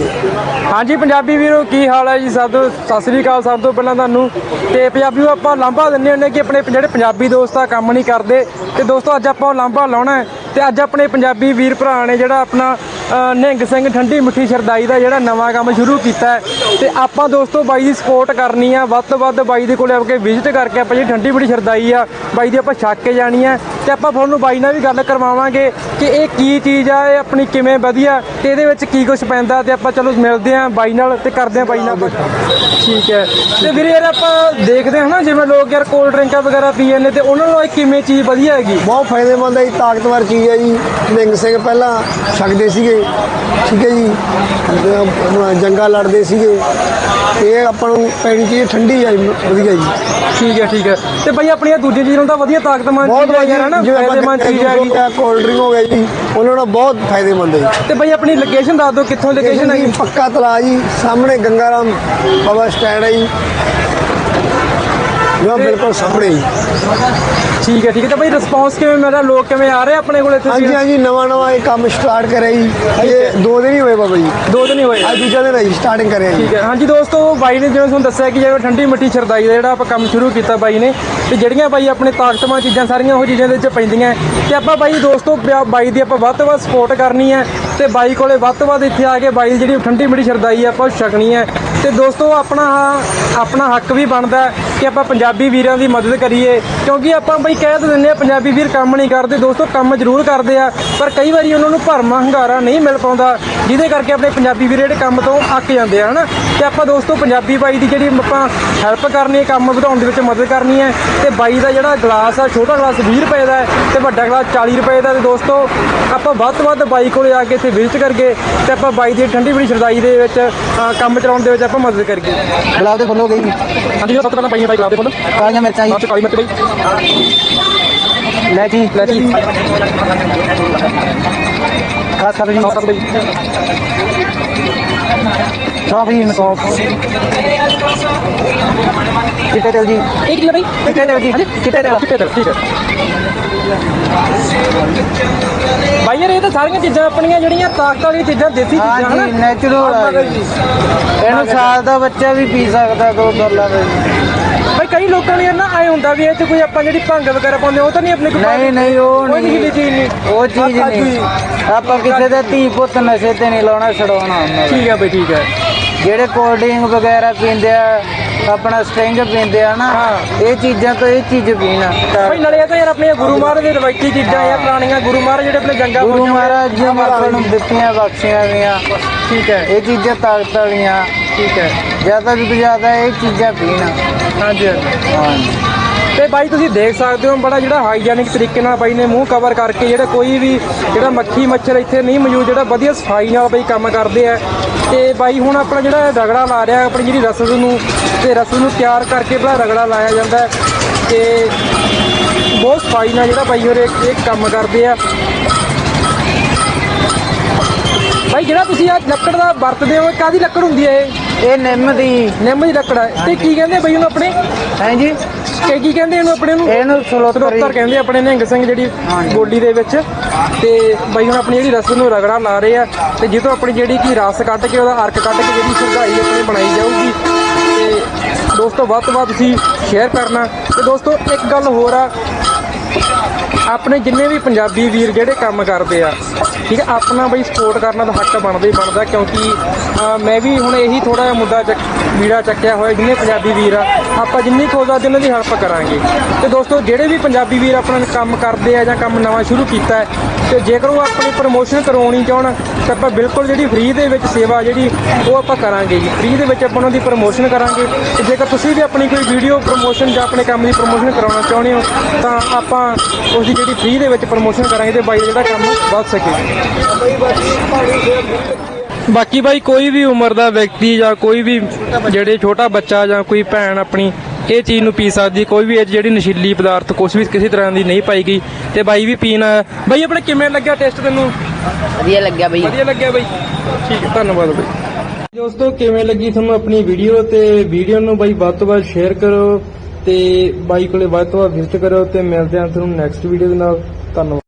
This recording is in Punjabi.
ਹਾਂਜੀ ਪੰਜਾਬੀ ਵੀਰੋ ਕੀ ਹਾਲ ਹੈ ਜੀ? ਸਭ ਤੋਂ ਸਤਿ ਸ੍ਰੀ ਅਕਾਲ ਸਭ ਤੋਂ ਪਹਿਲਾਂ ਤੁਹਾਨੂੰ। ਤੇ ਨੂੰ ਆਪਾਂ ਲਾਂਭਾ ਦਿੰਦੇ ਹੁੰਦੇ ਕਿ ਆਪਣੇ ਜਿਹੜੇ ਪੰਜਾਬੀ ਦੋਸਤ ਆ ਕੰਮ ਨਹੀਂ ਕਰਦੇ। ਤੇ ਦੋਸਤੋ ਅੱਜ ਆਪਾਂ ਉਹ ਲਾਂਭਾ ਲਾਉਣਾ ਹੈ। ਤੇ ਅੱਜ ਆਪਣੇ ਪੰਜਾਬੀ ਵੀਰ ਭਰਾ ਨੇ ਜਿਹੜਾ ਆਪਣਾ ਅ, ਨਿਹੰਗ ਸਿੰਘ ਠੰਡੀ ਮਿੱਠੀ ਸ਼ਰਦਾਈ ਦਾ ਜਿਹੜਾ ਨਵਾਂ ਕੰਮ ਸ਼ੁਰੂ ਕੀਤਾ ਹੈ। ਤੇ ਆਪਾਂ ਦੋਸਤੋ ਬਾਈ ਦੀ ਸਪੋਰਟ ਕਰਨੀ ਆ। ਵੱਧ ਤੋਂ ਵੱਧ ਬਾਈ ਦੇ ਕੋਲੇ ਆ ਕੇ ਵਿਜ਼ਿਟ ਕਰਕੇ ਆਪਾਂ ਜਿਹੜੀ ਠੰਡੀ ਮਿੱਠੀ ਸ਼ਰਦਾਈ ਆ ਬਾਈ ਦੀ ਆਪਾਂ ਛੱਕ ਕੇ ਜਾਣੀ ਆ। ਤੇ ਆਪਾਂ ਤੁਹਾਨੂੰ ਬਾਈ ਨਾਲ ਵੀ ਗੱਲ ਕਰਵਾਵਾਂਗੇ ਕਿ ਇਹ ਕੀ ਚੀਜ਼ ਆ ਇਹ ਆਪਣੀ ਕਿਵੇਂ ਵਧੀਆ ਤੇ ਇਹਦੇ ਵਿੱਚ ਕੀ ਕੁਝ ਪੈਂਦਾ ਤੇ ਆਪਾਂ ਚਲੋ ਮਿਲਦੇ ਆਂ ਬਾਈ ਨਾਲ ਤੇ ਕਰਦੇ ਆਂ ਬਾਈ ਨਾਲ। ਠੀਕ ਹੈ। ਤੇ ਵੀਰੇ ਯਾਰ ਆਪਾਂ ਦੇਖਦੇ ਹਾਂ ਨਾ ਜਿਵੇਂ ਲੋਕ ਯਾਰ ਕੋਲਡ ਡਰਿੰਕਾਂ ਵਗੈਰਾ ਪੀ ਜਾਂਦੇ ਤੇ ਉਹਨਾਂ ਨੂੰ ਇਹ ਕਿਵੇਂ ਚੀਜ਼ ਵਧੀਆ ਹੈਗੀ? ਬਹੁਤ ਫਾਇਦੇਮੰਦ ਹੈ ਜੀ ਤਾਕਤਵਰ ਚੀਜ਼ ਹੈ ਜੀ। ਨਿੰਗ ਸਿੰਘ ਪਹਿਲਾਂ ਛਕਦੇ ਸੀਗੇ ਠੀਕ ਹੈ ਜੀ। ਜੰਗਾਂ ਲੜਦੇ ਸੀਗੇ। ਇਹ ਆਪਾਂ ਨੂੰ ਪੈਣੀ ਚੀਜ਼ ਠੰਡੀ ਹੈ ਵਧੀਆ ਜੀ। ਠੀਕ ਹੈ ਠੀਕ ਹੈ। ਤੇ ਬਾਈ ਆਪਣੀਆਂ ਦੂਜੀਆਂ ਚੀਜ਼ਾਂ ਤਾਂ ਵਧੀਆ ਬਹੁਤ ਚੀਜ਼ ਹੈ ਹਨਾ? ਜਿਵੇਂ ਫਾਇਦੇਮੰਦ ਚੀਜ਼ ਹੈਗੀ ਕੋਲਡ ਡਰਿੰਕ ਹੋ ਗਿਆ ਜੀ ਉਹਨਾਂ ਨਾਲ ਬਹੁਤ ਫਾਇਦੇਮੰਦ ਹੈ ਜੀ। ਤੇ ਬਾਈ ਆਪਣੀ ਲੋਕੇਸ਼ਨ ਦੱਸ ਦਿਓ ਕਿੱਥੋਂ ਲੋਕੇਸ਼ਨ ਹੈਗੀ ਜੀ ਪੱਕਾ ਤਲਾ ਜੀ ਸਾਹਮਣੇ ਗੰਗਾਰਾਮ ਬਾਬਾ ਸਟੈਂਡ ਹੈ ਜੀ। ਜੋ ਬਿਲਕੁਲ ਸਾਹਮਣੇ ਜੀ। ਠੀਕ ਹੈ ਠੀਕ ਹੈ। ਤੇ ਬਾਈ ਰਿਸਪੌਂਸ ਕਿਵੇਂ ਮਿਲ ਰਿਹਾ? ਲੋਕ ਕਿਵੇਂ ਆ ਰਹੇ ਆਪਣੇ ਕੋਲ ਇੱਥੇ ਹਾਂਜੀ ਹਾਂਜੀ ਨਵਾਂ ਨਵਾਂ ਇਹ ਕੰਮ ਸਟਾਰਟ ਕਰਿਆ ਜੀ। ਇਹ ਦੋ ਦਿਨ ਹੀ ਹੋਏ ਬਾਬਾ ਜੀ। ਦੋ ਦਿਨ ਹੀ ਹੋਏ ਅੱਜ ਦੂਜਾ ਦਿਨ ਹੈ ਜੀ ਸਟਾਰਟਿੰਗ ਕਰਿਆ ਜੀ। ਠੀਕ ਹੈ। ਹਾਂਜੀ ਦੋਸਤੋ ਬਾਈ ਨੇ ਜਿਵੇਂ ਤੁਹਾਨੂੰ ਦੱਸਿਆ ਕਿ ਜਿਵੇਂ ਠੰਡੀ ਮਿੱਠੀ ਸ਼ਰਦਾਈ ਦਾ ਜਿਹੜਾ ਆਪਾਂ ਕੰਮ ਸ਼ੁਰੂ ਕੀਤਾ ਬਾਈ ਨੇ ਤੇ ਜਿਹੜੀਆਂ ਬਾਈ ਆਪਣੇ ਤਾਕਤਵਾਨ ਚੀਜ਼ਾਂ ਸਾਰੀਆਂ ਉਹ ਚੀਜ਼ਾਂ ਦੇ ਵਿੱਚ ਪੈਂਦੀਆਂ। ਤੇ ਆਪਾਂ ਬਾਈ ਦੋਸਤੋ ਬਾਈ ਦੀ ਆਪਾਂ ਵੱਧ ਤੋਂ ਵੱਧ ਸਪੋਰਟ ਕਰਨੀ ਹੈ ਤੇ ਬਾਈ ਕੋਲੇ ਵੱਧ ਤੋਂ ਵੱਧ ਇੱਥੇ ਆ ਕੇ ਬਾਈ ਦੀ ਜਿਹੜੀ ਠੰਡੀ ਮਿੱਠੀ ਸ਼ਰਦਾਈ ਆ ਆਪਾਂ ਉਹ ਛਕਣੀ ਹੈ। ਤੇ ਦੋਸਤੋ ਆਪਣਾ ਆਪਣਾ ਹੱਕ ਵੀ ਬਣਦਾ ਕਿ ਆਪਾਂ ਪੰਜਾਬੀ ਵੀਰਾਂ ਦੀ ਮਦਦ ਕਰੀਏ ਕਿਉਂਕਿ ਆਪਾਂ ਬਈ ਕਹਿ ਤਾਂ ਦਿੰਦੇ ਆ ਪੰਜਾਬੀ ਵੀਰ ਕੰਮ ਨਹੀਂ ਕਰਦੇ। ਦੋਸਤੋ ਕੰਮ ਜ਼ਰੂਰ ਕਰਦੇ ਆ ਪਰ ਕਈ ਵਾਰੀ ਉਹਨਾਂ ਨੂੰ ਭਰਮਾ ਹੰਗਾਰਾ ਨਹੀਂ ਮਿਲ ਪਾਉਂਦਾ ਜਿਹਦੇ ਕਰਕੇ ਆਪਣੇ ਪੰਜਾਬੀ ਵੀਰ ਜਿਹੜੇ ਕੰਮ ਤੋਂ ਅੱਕ ਜਾਂਦੇ ਆ ਹਨਾ? ਤੇ ਆਪਾਂ ਦੋਸਤੋ ਪੰਜਾਬੀ ਬਾਈ ਦੀ ਜਿਹੜੀ ਆਪਾਂ ਹੈਲਪ ਕਰਨੀ ਹੈ ਕੰਮ ਵਧਾਉਣ ਦੇ ਵਿੱਚ ਮਦਦ ਕਰਨੀ ਹੈ ਤੇ ਬਾਈ ਦਾ ਜਿਹੜਾ ਗਲਾਸ ਆ ਛੋਟਾ ਗਲਾਸ 20 ਰੁਪਏ ਦਾ ਹੈ ਤੇ ਵੱਡਾ ਗਲਾਸ 40 ਰੁਪਏ ਦਾ ਤੇ ਦੋਸਤੋ ਆਪਾਂ ਵੱਧ ਤੋਂ ਵੱਧ ਬਾਈ ਕੋਲੇ ਆ ਕੇ ਇੱਥੇ ਵਿਜ਼ਿਟ ਕਰਕੇ ਤੇ ਆਪਾਂ ਬਾਈ ਦੀ ਠੰਡੀ ਬੜੀ ਸ਼ਰਦਾਈ ਦੇ ਵਿੱਚ ਕੰਮ ਚਲਾਉਣ ਦੇ ਵਿੱਚ ਆਪਾਂ ਮਦਦ ਕਰੀਏ। ਗੁਲਾਬ ਦੇ ਫੁੱਲ ਹੋ ਗਏ ਜੀ। ਹਾਂਜੀ ਸਭ ਤੋਂ ਪਹਿਲਾਂ ਬਾਈ ਬਾਈ ਗੁਲਾਬ ਦੇ ਫੁੱਲ। ਕਾਲੀਆਂ ਮਿਰਚਾਂ ਚ ਕਾਲੀ ਮਿਰਚ ਬਾਈ। ਜੀ ਲੈ ਜੀ। ਲੈ ਜੀ। ਖਾਸ ਕਰ ਜੀ। ਬਾਈ ਸੌਂਫ ਜੀ। ਸੌਂਫ ਚਿੱਟੇ ਤੇਲ ਜੀ? ਇੱਕ ਕਿਲੋ ਬਾਈ ਚਿੱਟੇ ਤੇਲ ਜੀ? ਚਿੱਟੇ ਤੇਲ ਚਿੱਟੇ ਤੇਲ ਠੀਕ ਹੈ। ਯਾਰ ਇਹ ਤਾਂ ਸਾਰੀਆਂ ਚੀਜ਼ਾਂ ਆਪਣੀਆਂ ਜਿਹੜੀਆਂ ਤਾਕਤ ਵਾਲੀਆਂ ਚੀਜ਼ਾਂ ਦੇਸੀ ਚੀਜ਼ਾਂ ਹਨਾ? ਨੈਚੁਰਲ ਇਹਨੂੰ ਸਾਲ ਦਾ ਬੱਚਾ ਵੀ ਪੀ ਸਕਦਾ ਦੋ ਸਾਲਾਂ ਦਾ ਕਈ ਲੋਕਾਂ ਨੂੰ ਯਾਰ ਨਾ ਆਏ ਹੁੰਦਾ ਵੀ ਇਹ ਚ ਕੋਈ ਆਪਾਂ ਜਿਹੜੀ ਭੰਗ ਵਗੈਰਾ ਪਾਉਂਦੇ ਉਹ ਤਾਂ ਨਹੀਂ ਆਪਣੇ ਕੋਲ ਨਹੀਂ ਨਹੀਂ ਉਹ ਕੋਈ ਨਹੀਂ। ਚੀਜ਼ ਨਹੀਂ। ਉਹ ਚੀਜ਼ ਨਹੀਂ। ਆਪਾਂ ਕਿਸੇ ਦਾ ਧੀ ਪੁੱਤ ਨਸ਼ੇ ਤੇ ਨਹੀਂ ਲਾਉਣਾ ਛਡਾਉਣਾ ਠੀਕ ਹੈ ਬਈ ਠੀਕ ਹੈ ਜਿਹੜੇ ਕੋਲਡ ਡਰਿੰਕ ਵਗੈਰਾ ਪੀਂਦੇ ਆ ਆਪਣਾ ਸਟਿੰਗ ਪੀਂਦੇ ਆ ਨਾ। ਇਹ ਚੀਜ਼ਾਂ ਤੋਂ ਇਹ ਚੀਜ਼ ਪੀਣਾ ਭਾਈ ਨਾਲੇ ਇਹ ਤਾਂ ਯਾਰ ਆਪਣੇ ਗੁਰੂ ਮਹਾਰਾਜ ਦੇ ਰਵਾਇਤੀ ਚੀਜ਼ਾਂ ਆ ਪੁਰਾਣੀਆਂ ਗੁਰੂ ਮਹਾਰਾਜ ਜਿਹੜੇ ਆਪਣੇ ਜੰਗਾਂ ਗੁਰੂ ਮਹਾਰਾਜ ਜੀ ਆਪਾਂ ਨੂੰ ਦਿੱਤੀਆਂ ਬਖਸ਼ੀਆਂ ਦੀਆਂ ਠੀਕ ਹੈ। ਇਹ ਚੀਜ਼ਾਂ ਤਾਕਤ ਵਾਲੀਆਂ। ਠੀਕ ਹੈ। ਜ਼ਿਆਦਾ ਤੋਂ ਜ਼ਿਆਦਾ ਇਹ ਚੀਜ਼ਾਂ ਪੀਣਾ। ਹਾਂਜੀ ਹਾਂਜੀ। ਹਾਂਜੀ। ਤੇ ਬਾਈ ਤੁਸੀਂ ਦੇਖ ਸਕਦੇ ਹੋ ਬੜਾ ਜਿਹੜਾ ਹਾਈਜੈਨਿਕ ਤਰੀਕੇ ਨਾਲ ਬਾਈ ਨੇ ਮੂੰਹ ਕਵਰ ਕਰਕੇ ਜਿਹੜਾ ਕੋਈ ਵੀ ਜਿਹੜਾ ਮੱਖੀ ਮੱਛਰ ਇੱਥੇ ਨਹੀਂ ਮੌਜੂਦ ਜਿਹੜਾ ਵਧੀਆ ਸਫ਼ਾਈ ਨਾਲ ਬਾਈ ਕੰਮ ਕਰਦੇ ਆ। ਤੇ ਬਾਈ ਹੁਣ ਆਪਣਾ ਜਿਹੜਾ ਰਗੜਾ ਲਾ ਰਿਹਾ ਆਪਣੀ ਜਿਹੜੀ ਰਸਦ ਨੂੰ ਤੇ ਰਸਦ ਨੂੰ ਤਿਆਰ ਕਰਕੇ ਬੜਾ ਰਗੜਾ ਲਾਇਆ ਜਾਂਦਾ ਹੈ। ਤੇ ਬਹੁਤ ਸਫ਼ਾਈ ਨਾਲ ਜਿਹੜਾ ਬਾਈ ਹੋਰ ਇਹ ਕੰਮ ਕਰਦੇ ਆ। ਬਾਈ ਜਿਹੜਾ ਤੁਸੀਂ ਆ ਲੱਕੜ ਦਾ ਵਰਤਦੇ ਹੋ ਕਾਦੀ ਲੱਕੜ ਹੁੰਦੀ ਹੈ ਇਹ? ਇਹ ਨਿੰਮ ਦੀ ਨਿੰਮ ਦੀ ਲੱਕੜ ਹੈ ਤੇ ਕੀ ਕਹਿੰਦੇ ਬਾਈ ਉਹਨੂੰ ਆਪਣੇ? ਹੈ ਜੀ? ਕਿ ਕੀ ਕਹਿੰਦੇ ਇਹਨੂੰ ਆਪਣੇ ਨੂੰ? ਇਹਨੂੰ ਸਲੋਤਰੀ ਕਹਿੰਦੇ ਆਪਣੇ ਨਿਹੰਗ ਸਿੰਘ ਜਿਹੜੀ ਹਾਂਜੀ। ਬੋਲੀ ਦੇ ਵਿੱਚ। ਤੇ ਬਾਈ ਹੁਣ ਆਪਣੀ ਜਿਹੜੀ ਰਸ ਨੂੰ ਰਗੜਾ ਲਾ ਰਹੇ ਆ ਤੇ ਜਿੱਥੋਂ ਆਪਣੀ ਜਿਹੜੀ ਕੀ ਰਸ ਕੱਢ ਕੇ ਉਹਦਾ ਅਰਕ ਕੱਢ ਕੇ ਜਿਹੜੀ ਸਰਗਾਈ ਆਪਣੀ ਬਣਾਈ ਜਾਊਗੀ। ਤੇ ਦੋਸਤੋ ਵੱਧ ਤੋਂ ਵੱਧ ਤੁਸੀਂ ਸ਼ੇਅਰ ਕਰਨਾ। ਤੇ ਦੋਸਤੋ ਇੱਕ ਗੱਲ ਹੋਰ ਆ ਆਪਣੇ ਜਿੰਨੇ ਵੀ ਪੰਜਾਬੀ ਵੀਰ ਜਿਹੜੇ ਕੰਮ ਕਰਦੇ ਆ, ਠੀਕ ਹੈ ਆਪਣਾ ਬਈ ਸਪੋਰਟ ਕਰਨਾ ਦਾ ਹੱਕ ਬਣਦਾ ਹੀ ਬਣਦਾ, ਕਿਉਂਕਿ ਮੈਂ ਵੀ ਹੁਣ ਇਹੀ ਥੋੜਾ ਜਿਹਾ ਮੁੱਦਾ ਬੀੜਾ ਚੱਕਿਆ ਹੋਇਆ, ਜਿੰਨੇ ਪੰਜਾਬੀ ਵੀਰ ਆ, ਆਪਾਂ ਜਿੰਨੀ ਖੋਜਾ ਉਹਨਾਂ ਦੀ ਹੈਲਪ ਕਰਾਂਗੇ। ਤੇ ਦੋਸਤੋ, ਜਿਹੜੇ ਵੀ ਪੰਜਾਬੀ ਵੀਰ ਆਪਣਾ ਕੰਮ ਕਰਦੇ ਆ ਜਾਂ ਕੰਮ ਨਵਾਂ ਸ਼ੁਰੂ ਕੀਤਾ ਹੈ, ਤੇ ਜੇਕਰ ਉਹ ਆਪਣੀ ਪ੍ਰਮੋਸ਼ਨ ਕਰਵਾਉਣੀ ਚਾਹਣ, ਤਾਂ ਆਪਾਂ ਬਿਲਕੁਲ ਜਿਹੜੀ ਫ੍ਰੀ ਦੇ ਵਿੱਚ ਸੇਵਾ ਜਿਹੜੀ, ਉਹ ਆਪਾਂ ਕਰਾਂਗੇ ਜੀ। ਫ੍ਰੀ ਦੇ ਵਿੱਚ ਆਪਾਂ ਉਹਨਾਂ ਦੀ ਪ੍ਰਮੋਸ਼ਨ ਕਰਾਂਗੇ। ਤੇ ਜੇਕਰ ਤੁਸੀਂ ਵੀ ਆਪਣੀ ਕੋਈ ਵੀਡੀਓ ਪ੍ਰਮੋਸ਼ਨ ਜਾਂ ਆਪਣੇ ਕੰਮ ਦੀ ਪ੍ਰਮੋਸ਼ਨ ਕਰਾਉਣਾ ਚਾਹੁੰਦੇ ਹੋ, ਤਾਂ ਆਪਾਂ ਉਸ ਦੀ ਜਿਹੜੀ ਫ੍ਰੀ ਦੇ ਵਿੱਚ ਪ੍ਰਮੋਸ਼ਨ ਕਰਾਂਗੇ, ਤੇ ਬਾਈ ਦਾ ਜਿਹੜਾ ਕੰਮ ਵੱਧ ਸਕੇ। ਬਾਕੀ ਬਾਈ ਕੋਈ ਵੀ ਉਮਰ ਦਾ ਵਿਅਕਤੀ ਜਾਂ ਕੋਈ ਵੀ ਜਿਹੜੇ ਛੋਟਾ ਬੱਚਾ ਜਾਂ ਕੋਈ ਭੈਣ ਆਪਣੀ ਇਹ ਚੀਜ਼ ਨੂੰ ਪੀ ਸਕਦੀ ਕੋਈ ਵੀ ਇਹ ਜਿਹੜੀ ਨਸ਼ੀਲੀ ਪਦਾਰਥ ਕੁਝ ਵੀ ਕਿਸੇ ਤਰ੍ਹਾਂ ਦੀ ਨਹੀਂ ਪਾਈ ਗਈ ਤੇ ਬਾਈ ਵੀ ਪੀਣ। ਬਾਈ ਆਪਣੇ ਕਿਵੇਂ ਲੱਗਿਆ ਟੈਸਟ ਤੈਨੂੰ? ਵਧੀਆ ਲੱਗਿਆ ਬਈ। ਵਧੀਆ ਲੱਗਿਆ ਬਾਈ। ਠੀਕ ਹੈ ਧੰਨਵਾਦ ਬਾਈ। ਦੋਸਤੋ ਕਿਵੇਂ ਲੱਗੀ ਤੁਹਾਨੂੰ ਆਪਣੀ ਵੀਡੀਓ? ਤੇ ਵੀਡੀਓ ਨੂੰ ਬਾਈ ਵੱਧ ਤੋਂ ਵੱਧ ਸ਼ੇਅਰ ਕਰੋ ਤੇ ਬਾਈ ਕੋਲੇ ਵੱਧ ਤੋਂ ਵੱਧ ਵਿਜ਼ਿਟ ਕਰੋ ਤੇ ਮਿਲਦੇ ਹਾਂ ਤੁਹਾਨੂੰ ਨੈਕਸਟ ਵੀਡੀਓ ਦੇ ਨਾਲ। ਧੰਨਵਾਦ।